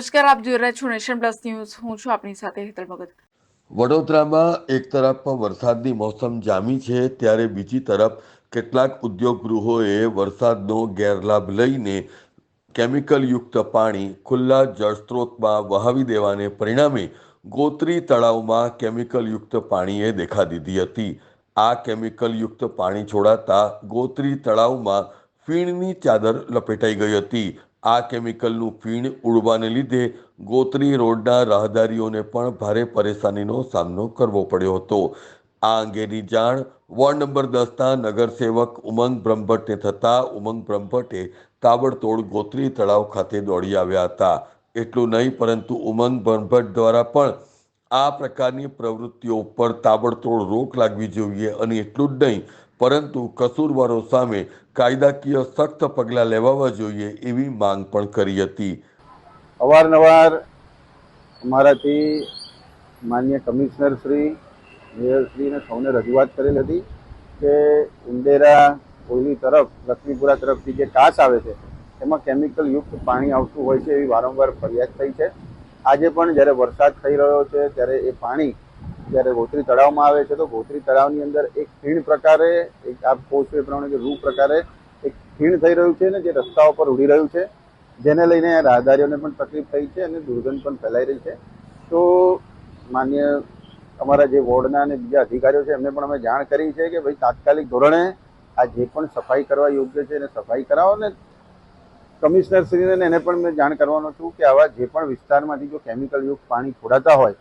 નમસ્કાર, આપ જોઈ રહ્યા છો નેશન પ્લસ ન્યૂઝ. હું છું આપની સાથે હેતલ ભગત. વડોદરામાં એક તરફ વરસાદની મોસમ જામી છે, ત્યારે બીજી તરફ કેટલાક ઉદ્યોગ ગૃહોએ વરસાદનો ગેરલાભ લઈને કેમિકલયુક્ત પાણી, ખુલ્લા જળસ્ત્રોતમાં વહાવી દેવાને પરિણામે ગોત્રી તળાવમાં કેમિકલયુક્ત પાણીએ દેખા દીધી હતી. આ કેમિકલયુક્ત પાણી છોડાતા ગોત્રી તળાવમાં ફીણની ચાદર લપેટાઈ ગઈ હતી. આ કેમિકલનું ફીણ ઉડવાને લીધે ગોત્રી રોડના રાહદારીઓને પણ ભારે પરેશાનીનો સામનો કરવો પડ્યો હતો. આ અંગેની જાણ વોર્ડ નંબર દસના નગરસેવક ઉમંગ બ્રહ્મભટ્ટને થતાં ઉમંગ બ્રહ્મભટ્ટે તાબડતોડ ગોત્રી તળાવ ખાતે દોડી આવ્યા હતા. એટલું નહીં, પરંતુ ઉમંગ બ્રહ્મભટ્ટ દ્વારા પણ આ પ્રકારની પ્રવૃત્તિઓ ઉપર તાબડતોડ રોક લાગવી જોઈએ અને એટલું જ નહીં પરંતુ કસૂરવારો સામે કાયદાકીય સખ્ત પગલાં લેવાવા જોઈએ એવી માંગ પણ કરી હતી. અવારનવાર અમારાથી માન્ય કમિશનર શ્રી મેયરશ્રીને સૌને રજૂઆત કરેલ હતી કે ઉંદેરા કોઈની તરફ, લક્ષ્મીપુરા તરફથી જે કાચ આવે છે, એમાં કેમિકલ યુક્ત પાણી આવતું હોય છે એવી વારંવાર ફરિયાદ થઈ છે. આજે પણ જ્યારે વરસાદ થઈ રહ્યો છે, ત્યારે એ પાણી જ્યારે ગોત્રી તળાવમાં આવે છે, તો ગોત્રી તળાવની અંદર એક ખીણ પ્રકારે, એક આ પોસ્ટ એ પ્રમાણે કે રૂ પ્રકારે એક ખીણ થઈ રહ્યું છે ને, જે રસ્તાઓ પર ઉડી રહ્યું છે, જેને લઈને રાહદારીઓને પણ તકલીફ થઈ છે અને દુર્ગંધ પણ ફેલાઈ રહી છે. તો માન્ય અમારા જે વોર્ડના અને બીજા અધિકારીઓ છે, એમને પણ અમે જાણ કરી છે કે ભાઈ તાત્કાલિક ધોરણે આ જે પણ સફાઈ કરવા યોગ્ય છે એને સફાઈ કરાવો ને. કમિશનરશ્રીને એને પણ મેં જાણ કરવાનો છું કે આવા જે પણ વિસ્તારમાંથી જો કેમિકલયુક્ત પાણી છોડાતા હોય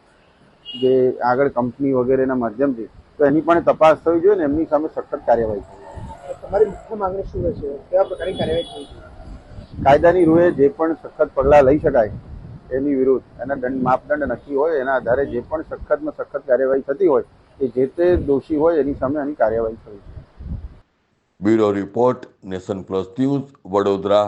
જે આગળ કંપની વગેરેના માધ્યમથી તો એની પણ તપાસ થવી જોઈએ ને એમની સામે સખત કાર્યવાહી થવી તમારી મુખ્ય માંગણી શું રહેશે? કેવા પ્રકારની કાર્યવાહી થઈ કાયદાની રૂએ જે પણ સખત પગલાં લઈ શકાય એની વિરુદ્ધ એના દંડ માપદંડ નક્કી હોય એના આધારે જે પણ સખતમાં સખત કાર્યવાહી થતી હોય એ જે તે દોષી હોય એની સામે એની કાર્યવાહી થવી જોઈએ. Bureau report Nation Plus News Vadodara.